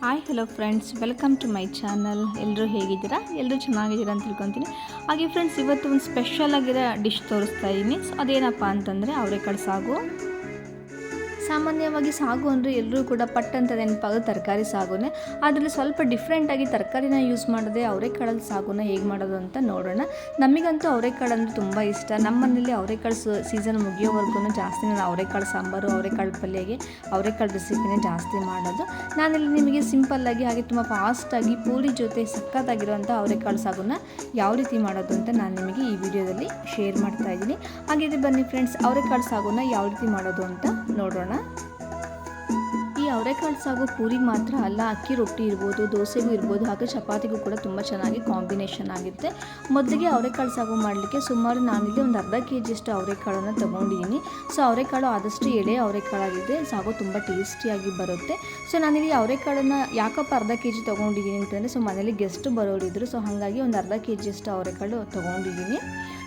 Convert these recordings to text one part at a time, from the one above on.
Hi hello friends welcome to my channel ಎಲ್ಲರೂ ಹೇಗಿದ್ದೀರಾ? ಎಲ್ಲರೂ ಚೆನ್ನಾಗಿದ್ದೀರಾ ಅಂತ ತಿಳ್ಕೊತೀನಿ. ಹಾಗೆ ಫ್ರೆಂಡ್ಸ್ ಇವತ್ತು ಒಂದು ಸ್ಪೆಷಲ್ ಆಗಿರೋ ಡಿಶ್ ತೋರಿಸ್ತಾ ಇದ್ದೀನಿ ಸೊ ಅದೇನಪ್ಪ ಅಂತಂದರೆ ಅವರೆಕಾಳು ಸಾಗು. ಸಾಮಾನ್ಯವಾಗಿ ಸಾಗು ಅಂದರೆ ಎಲ್ಲರೂ ಕೂಡ ಪಟ್ಟಂತ ನೆನಪಾಗೋದು ತರಕಾರಿ ಸಾಗುನೇ. ಅದರಲ್ಲಿ ಸ್ವಲ್ಪ ಡಿಫ್ರೆಂಟಾಗಿ ತರಕಾರಿನ ಯೂಸ್ ಮಾಡದೆ ಅವರೆಕಾಳಲ್ಲಿ ಸಾಗುನ ಹೇಗೆ ಮಾಡೋದು ಅಂತ ನೋಡೋಣ. ನಮಗಂತೂ ಅವರೆಕಾಳು ಅಂದರೆ ತುಂಬ ಇಷ್ಟ. ನಮ್ಮ ಮನೇಲಿ ಅವರೆಕಾಳು ಸೀಸನ್ ಮುಗಿಯೋವರೆಗೂ ಜಾಸ್ತಿ ನಾನು ಅವರೆಕಾಳು ಸಾಂಬಾರು, ಅವರೆಕಾಳು ಪಲ್ಯಗೆ ಅವರೆಕಾಳು ರೆಸಿಪಿನೇ ಜಾಸ್ತಿ ಮಾಡೋದು. ನಾನಿಲ್ಲಿ ನಿಮಗೆ ಸಿಂಪಲ್ಲಾಗಿ ಹಾಗೆ ತುಂಬ ಫಾಸ್ಟಾಗಿ ಪೂರಿ ಜೊತೆ ಸಖತ್ತಾಗಿರುವಂಥ ಅವರೆಕಾಳು ಸಾಗುನ ಯಾವ ರೀತಿ ಮಾಡೋದು ಅಂತ ನಾನು ನಿಮಗೆ ಈ ವಿಡಿಯೋದಲ್ಲಿ ಶೇರ್ ಮಾಡ್ತಾ ಇದ್ದೀನಿ. ಹಾಗಿದ್ರೆ ಬನ್ನಿ ಫ್ರೆಂಡ್ಸ್ ಅವರೆಕಾಳು ಸಾಗುನ ಯಾವ ರೀತಿ ಮಾಡೋದು ಅಂತ ನೋಡೋಣ. ಈ ಅವರೆಕಾಳು ಸಾಗು ಪೂರಿ ಮಾತ್ರ ಅಲ್ಲ, ಅಕ್ಕಿ ರೊಟ್ಟಿ ಇರ್ಬೋದು ದೋಸೆಗೂ ಇರ್ಬೋದು, ಹಾಗೆ ಚಪಾತಿಗೂ ಕೂಡ ತುಂಬ ಚೆನ್ನಾಗಿ ಕಾಂಬಿನೇಷನ್ ಆಗಿರುತ್ತೆ. ಮೊದಲಿಗೆ ಅವರೆಕಾಳು ಸಾಗು ಮಾಡಲಿಕ್ಕೆ ಸುಮಾರು ನಾನಿಲ್ಲಿ ಒಂದು ಅರ್ಧ ಕೆ ಜಿಯಷ್ಟು ಅವರೆಕಾಳನ್ನು ತೊಗೊಂಡಿದ್ದೀನಿ ಸೊ, ಅವರೆಕಾಳು ಆದಷ್ಟು ಎಳೆ ಅವರೆಕಾಳಾಗಿದೆ. ಸಾಗು ತುಂಬ ಟೇಸ್ಟಿಯಾಗಿ ಬರುತ್ತೆ. ಸೊ, ನಾನಿಲ್ಲಿ ಅವರೆಕಾಳನ್ನು ಯಾಕಪ್ಪ ಅರ್ಧ ಕೆ ಜಿ ತೊಗೊಂಡಿದ್ದೀನಿ ಅಂತಂದರೆ, ಸೊ, ಮನೇಲಿ ಗೆಸ್ಟ್ ಬರೋರಿದ್ರು ಸೊ, ಹಾಗಾಗಿ ಒಂದು ಅರ್ಧ ಕೆ ಜಿಯಷ್ಟು ಅವರೆಕಾಳು ತೊಗೊಂಡಿದ್ದೀನಿ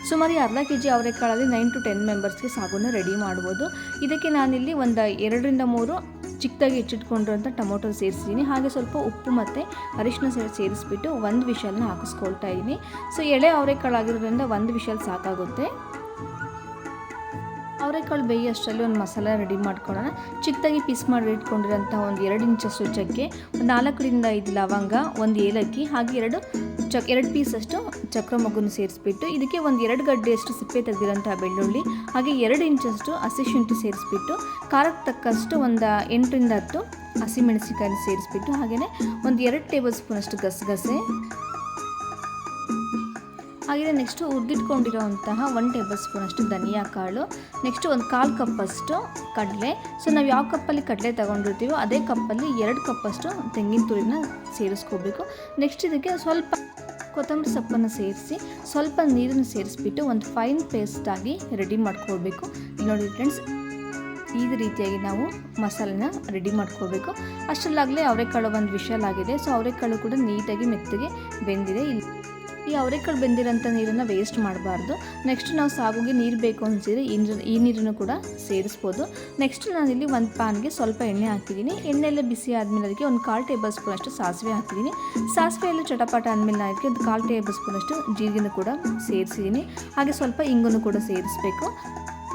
ಸುಮಾರು ಅರ್ಧ ಕೆ ಜಿ ಅವರೆಕಾಳಲ್ಲಿ ನೈನ್ ಟು ಟೆನ್ ಮೆಂಬರ್ಸ್ಗೆ ಸಾಗುನ ರೆಡಿ ಮಾಡ್ಬೋದು. ಇದಕ್ಕೆ ನಾನಿಲ್ಲಿ ಒಂದು ಎರಡರಿಂದ ಮೂರು ಚಿಕ್ಕದಾಗಿ ಹೆಚ್ಚಿಟ್ಕೊಂಡಿರೋಂಥ ಟೊಮೊಟೊ ಸೇರಿಸಿದ್ದೀನಿ. ಹಾಗೆ ಸ್ವಲ್ಪ ಉಪ್ಪು ಮತ್ತು ಅರಿಶಿನ ಸೇರಿ ಸೇರಿಸ್ಬಿಟ್ಟು ಒಂದು ವಿಷಲ್ನ ಹಾಕಿಸ್ಕೊಳ್ತಾ ಇದ್ದೀನಿ. ಸೊ, ಎಳೆ ಅವರೆಕಾಳು ಆಗಿರೋದ್ರಿಂದ ಒಂದು ವಿಷಲ್ ಸಾಕಾಗುತ್ತೆ. ಅವರೆಕಾಳು ಬೇಯೋಷ್ಟರಲ್ಲಿ ಒಂದು ಮಸಾಲ ರೆಡಿ ಮಾಡ್ಕೊಳ್ಳೋಣ. ಚಿಕ್ಕದಾಗಿ ಪೀಸ್ ಮಾಡಿ ಇಟ್ಕೊಂಡಿರೋಂಥ ಒಂದು ಎರಡು ಇಂಚಷ್ಟು ಚಕ್ಕೆ ಒಂದು ನಾಲ್ಕರಿಂದ ಐದು ಲವಂಗ, ಒಂದು ಏಲಕ್ಕಿ, ಹಾಗೆ ಎರಡು ಚಕ್ ಎರಡು ಪೀಸಷ್ಟು ಚಕ್ರ ಮಗುನ ಸೇರಿಸ್ಬಿಟ್ಟು ಇದಕ್ಕೆ ಒಂದು ಎರಡು ಗಡ್ಡೆಯಷ್ಟು ಸಿಪ್ಪೆ ತೆಗೆದಿರೋಂಥ ಬೆಳ್ಳುಳ್ಳಿ, ಹಾಗೆ ಎರಡು ಇಂಚಷ್ಟು ಹಸಿ ಶುಂಠಿ ಸೇರಿಸ್ಬಿಟ್ಟು, ಖಾರಕ್ಕೆ ತಕ್ಕಷ್ಟು ಒಂದು ಎಂಟರಿಂದ ಹತ್ತು ಹಸಿಮೆಣಸಿಕಾಯಿ ಸೇರಿಸ್ಬಿಟ್ಟು, ಹಾಗೆಯೇ ಒಂದು ಎರಡು ಟೇಬಲ್ ಸ್ಪೂನಷ್ಟು ಗಸಗಸೆ. ಹಾಗೆಯೇ ನೆಕ್ಸ್ಟು ಹುರಿದಿಟ್ಕೊಂಡಿರೋಂತಹ ಒನ್ ಟೇಬಲ್ ಸ್ಪೂನಷ್ಟು ಧನಿಯಾ ಕಾಳು ನೆಕ್ಸ್ಟು ಒಂದು ಕಾಲು ಕಪ್ಪಷ್ಟು ಕಡಲೆ. ಸೊ ನಾವು ಯಾವ ಕಪ್ಪಲ್ಲಿ ಕಡಲೆ ತೊಗೊಂಡಿರ್ತೀವೋ ಅದೇ ಕಪ್ಪಲ್ಲಿ ಎರಡು ಕಪ್ಪಷ್ಟು ತೆಂಗಿನ ತುರಿನ ಸೇರಿಸ್ಕೋಬೇಕು. ನೆಕ್ಸ್ಟ್ ಇದಕ್ಕೆ ಸ್ವಲ್ಪ ಕೊತ್ತಂಬರಿ ಸೊಪ್ಪನ್ನು ಸೇರಿಸಿ ಸ್ವಲ್ಪ ನೀರನ್ನು ಸೇರಿಸ್ಬಿಟ್ಟು ಒಂದು ಫೈನ್ ಪೇಸ್ಟಾಗಿ ರೆಡಿ ಮಾಡ್ಕೊಳ್ಬೇಕು. ನೋಡಿ ಫ್ರೆಂಡ್ಸ್ ಈ ರೀತಿಯಾಗಿ ನಾವು ಮಸಾಲೆನ ರೆಡಿ ಮಾಡ್ಕೋಬೇಕು ಅಷ್ಟರಲ್ಲಾಗಲೇ ಅವರೆಕಾಳು ಒಂದು ವಿಶಲ್ ಆಗಿದೆ ಸೊ ಅವರೆಕಾಳು ಕೂಡ ನೀಟಾಗಿ ಮೆತ್ತಗೆ ಬೆಂದಿದೆ. ಇಲ್ಲಿ ಈ ಅವರೆಕಾಳು ಬೆಂದಿರೋಂಥ ನೀರನ್ನು ವೇಸ್ಟ್ ಮಾಡಬಾರ್ದು. ನೆಕ್ಸ್ಟ್ ನಾವು ಸಾಗುಗೆ ನೀರು ಬೇಕು ಅನಿಸಿದರೆ ಈ ನೀರು, ಈ ನೀರನ್ನು ಕೂಡ ಸೇರಿಸ್ಬೋದು. ನೆಕ್ಸ್ಟ್ ನಾನಿಲ್ಲಿ ಒಂದು ಪ್ಯಾನ್ಗೆ ಸ್ವಲ್ಪ ಎಣ್ಣೆ ಹಾಕಿದ್ದೀನಿ. ಎಣ್ಣೆ ಎಲ್ಲ ಬಿಸಿ ಆದಮೇಲೆ ಅದಕ್ಕೆ ಒಂದು ಕಾಲು ಟೇಬಲ್ ಸ್ಪೂನ್ ಅಷ್ಟು ಸಾಸಿವೆ ಹಾಕಿದ್ದೀನಿ. ಸಾಸಿವೆ ಎಲ್ಲ ಚಟಪಟ ಆದಮೇಲೆ ಅದಕ್ಕೆ ಒಂದು ಕಾಲು ಟೇಬಲ್ ಸ್ಪೂನ್ ಅಷ್ಟು ಜೀರಿಗೆನೂ ಕೂಡ ಸೇರಿಸಿದ್ದೀನಿ. ಹಾಗೆ ಸ್ವಲ್ಪ ಇಂಗನ್ನು ಕೂಡ ಸೇರಿಸಬೇಕು.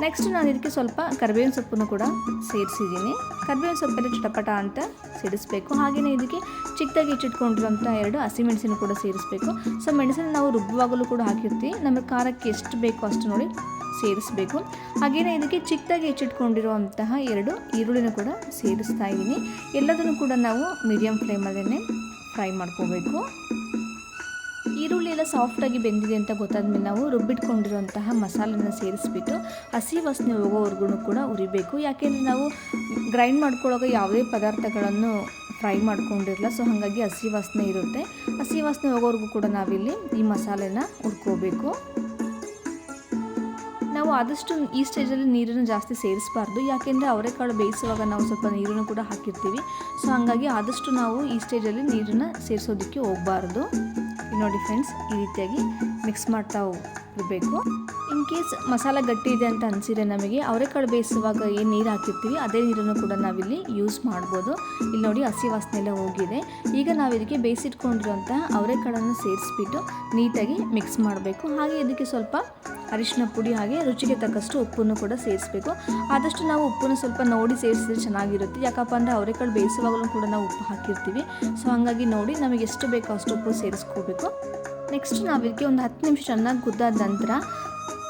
ನೆಕ್ಸ್ಟ್ ನಾನು ಇದಕ್ಕೆ ಸ್ವಲ್ಪ ಕರಿಬೇವಿನ ಸೊಪ್ಪನ್ನು ಕೂಡ ಸೇರಿಸಿದ್ದೀನಿ. ಕರಿಬೇವಿನ ಸೊಪ್ಪಲ್ಲಿ ಚಟಪಟ ಅಂತ ಸೇರಿಸಬೇಕು. ಹಾಗೆಯೇ ಇದಕ್ಕೆ ಚಿಕ್ಕದಾಗಿ ಹೆಚ್ಚಿಟ್ಕೊಂಡಿರೋಂಥ ಎರಡು ಹಸಿಮೆಣಸಿನ ಕೂಡ ಸೇರಿಸಬೇಕು. ಸೊ ಮೆಣಸಿನ ನಾವು ರುಬ್ಬುವಾಗಲೂ ಕೂಡ ಹಾಕಿರ್ತೀವಿ. ನಮಗೆ ಖಾರಕ್ಕೆ ಎಷ್ಟು ಬೇಕೋ ಅಷ್ಟು ನೋಡಿ ಸೇರಿಸಬೇಕು. ಹಾಗೆಯೇ ಇದಕ್ಕೆ ಚಿಕ್ಕದಾಗಿ ಹೆಚ್ಚಿಟ್ಕೊಂಡಿರುವಂತಹ ಎರಡು ಈರುಳ್ಳಿನ ಕೂಡ ಸೇರಿಸ್ತಾ ಇದ್ದೀನಿ. ಎಲ್ಲದನ್ನು ಕೂಡ ನಾವು ಮೀಡಿಯಮ್ ಫ್ಲೇಮಲ್ಲೇ ಫ್ರೈ ಮಾಡ್ಕೋಬೇಕು. ಈರುಳ್ಳಿ ಎಲ್ಲ ಸಾಫ್ಟಾಗಿ ಬೆಂದಿದೆ ಅಂತ ಗೊತ್ತಾದ್ಮೇಲೆ ನಾವು ರುಬ್ಬಿಟ್ಕೊಂಡಿರುವಂತಹ ಮಸಾಲನ ಸೇರಿಸ್ಬಿಟ್ಟು ಹಸಿ ವಾಸನೆ ಹೋಗೋವರೆಗೂ ಕೂಡ ಉರಿಬೇಕು. ಯಾಕೆಂದರೆ ನಾವು ಗ್ರೈಂಡ್ ಮಾಡ್ಕೊಳ್ಳೋಕೆ ಯಾವುದೇ ಪದಾರ್ಥಗಳನ್ನು ಫ್ರೈ ಮಾಡ್ಕೊಂಡಿರಲ್ಲ ಸೊ ಹಾಗಾಗಿ ಹಸಿ ವಾಸನೆ ಇರುತ್ತೆ. ಹಸಿ ವಾಸನೆ ಹೋಗೋವರೆಗೂ ಕೂಡ ನಾವಿಲ್ಲಿ ಈ ಮಸಾಲೆನ ಹುರ್ಕೋಬೇಕು. ನಾವು ಆದಷ್ಟು ಈ ಸ್ಟೇಜಲ್ಲಿ ನೀರನ್ನು ಜಾಸ್ತಿ ಸೇರಿಸಬಾರ್ದು. ಯಾಕೆಂದರೆ ಅವರೆಕಾಳು ಬೇಯಿಸುವಾಗ ನಾವು ಸ್ವಲ್ಪ ನೀರನ್ನು ಕೂಡ ಹಾಕಿರ್ತೀವಿ. ಸೊ ಹಾಗಾಗಿ ಆದಷ್ಟು ನಾವು ಈ ಸ್ಟೇಜಲ್ಲಿ ನೀರನ್ನು ಸೇರಿಸೋದಕ್ಕೆ ಹೋಗಬಾರ್ದು. ನೋಡಿ ಫ್ರೆಂಡ್ಸ್ ಈ ರೀತಿಯಾಗಿ ಮಿಕ್ಸ್ ಮಾಡ್ತಾ ಇರಬೇಕು ಇನ್ ಕೇಸ್ ಮಸಾಲ ಗಟ್ಟಿ ಇದೆ ಅಂತ ಅನಿಸಿದ್ರೆ ನಮಗೆ ಅವರೆಕಾಳು ಬೇಯಿಸುವಾಗ ಏನು ನೀರು ಹಾಕಿರ್ತೀವಿ, ಅದೇ ನೀರನ್ನು ಕೂಡ ನಾವಿಲ್ಲಿ ಯೂಸ್ ಮಾಡ್ಬೋದು. ಇಲ್ಲಿ ನೋಡಿ ಹಸಿ ವಾಸನೆ ಎಲ್ಲ ಹೋಗಿದೆ. ಈಗ ನಾವು ಇದಕ್ಕೆ ಬೇಯಿಸಿಟ್ಕೊಂಡಿರುವಂತಹ ಅವರೆಕಾಳನ್ನು ಸೇರಿಸ್ಬಿಟ್ಟು ನೀಟಾಗಿ ಮಿಕ್ಸ್ ಮಾಡಬೇಕು. ಹಾಗೆ ಇದಕ್ಕೆ ಸ್ವಲ್ಪ ಅರಿಶಿನ ಪುಡಿ ಹಾಗೆ ರುಚಿಗೆ ತಕ್ಕಷ್ಟು ಉಪ್ಪನ್ನು ಕೂಡ ಸೇರಿಸಬೇಕು. ಆದಷ್ಟು ನಾವು ಉಪ್ಪನ್ನು ಸ್ವಲ್ಪ ನೋಡಿ ಸೇರಿಸಿದ್ರೆ ಚೆನ್ನಾಗಿರುತ್ತೆ. ಯಾಕಪ್ಪ ಅಂದರೆ ಅವರೆಕಾಳು ಬೇಯಿಸುವಾಗಲೂ ಕೂಡ ನಾವು ಉಪ್ಪು ಹಾಕಿರ್ತೀವಿ. ಸೊ ಹಾಗಾಗಿ ನೋಡಿ ನಮಗೆ ಎಷ್ಟು ಬೇಕೋ ಅಷ್ಟು ಉಪ್ಪು ಸೇರಿಸ್ಕೋಬೇಕು. ನೆಕ್ಸ್ಟ್ ನಾವು ಇದಕ್ಕೆ ಒಂದು ಹತ್ತು ನಿಮಿಷ ಚೆನ್ನಾಗಿ ಕುದ್ದಾದ ನಂತರ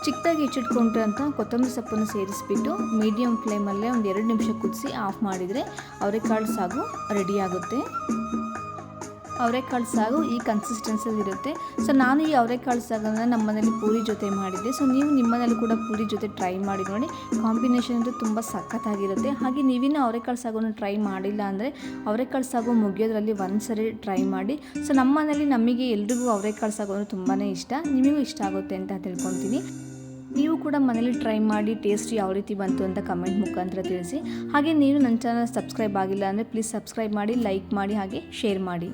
ಚಿಕ್ಕದಾಗಿ ಹೆಚ್ಚಿಟ್ಕೊಂಡಿರೋಂಥ ಕೊತ್ತಂಬರಿ ಸೊಪ್ಪನ್ನು ಸೇರಿಸ್ಬಿಟ್ಟು ಮೀಡಿಯಂ ಫ್ಲೇಮಲ್ಲೇ ಒಂದು ಎರಡು ನಿಮಿಷ ಕುದಿಸಿ ಆಫ್ ಮಾಡಿದರೆ ಅವರೆಕಾಳು ಸಾಗು ರೆಡಿ ಆಗುತ್ತೆ. ಅವರೆಕಾಳು ಸಾಗು ಈ ಕನ್ಸಿಸ್ಟೆನ್ಸಲ್ಲಿ ಇರುತ್ತೆ. ಸೊ ನಾನು ಈ ಅವರೆಕಾಳು ಸಾಗನ್ನು ನಮ್ಮ ಮನೇಲಿ ಪೂರಿ ಜೊತೆ ಮಾಡಿದ್ದೆ. ಸೊ ನೀವು ನಿಮ್ಮ ಮನೇಲಿ ಕೂಡ ಪೂರಿ ಜೊತೆ ಟ್ರೈ ಮಾಡಿ ನೋಡಿ. ಕಾಂಬಿನೇಷನ್ ಅಂತೂ ತುಂಬ ಸಖತ್ತಾಗಿರುತ್ತೆ. ಹಾಗೆ ನೀವಿನ್ನೂ ಅವರೆಕಾಳು ಸಾಗನ್ನು ಟ್ರೈ ಮಾಡಿಲ್ಲ ಅಂದರೆ ಅವರೆಕಾಳು ಸಾಗು ಮುಗಿಯೋದ್ರಲ್ಲಿ ಒಂದು ಸರಿ ಟ್ರೈ ಮಾಡಿ. ಸೊ ನಮ್ಮ ಮನೇಲಿ ನಮಗೆ ಎಲ್ರಿಗೂ ಅವರೆಕಾಳು ಸಾಗು ಅಂದರೆ ತುಂಬಾ ಇಷ್ಟ. ನಿಮಗೂ ಇಷ್ಟ ಆಗುತ್ತೆ ಅಂತ ತಿಳ್ಕೊತೀನಿ. ನೀವು ಕೂಡ ಮನೇಲಿ ಟ್ರೈ ಮಾಡಿ ಟೇಸ್ಟ್ ಯಾವ ರೀತಿ ಬಂತು ಅಂತ ಕಮೆಂಟ್ ಮುಖಾಂತರ ತಿಳಿಸಿ. ಹಾಗೆ ನೀವು ನನ್ನ ಚಾನಲ್ ಸಬ್ಸ್ಕ್ರೈಬ್ ಆಗಿಲ್ಲ ಅಂದರೆ ಪ್ಲೀಸ್ ಸಬ್ಸ್ಕ್ರೈಬ್ ಮಾಡಿ ಲೈಕ್ ಮಾಡಿ, ಹಾಗೆ ಶೇರ್ ಮಾಡಿ.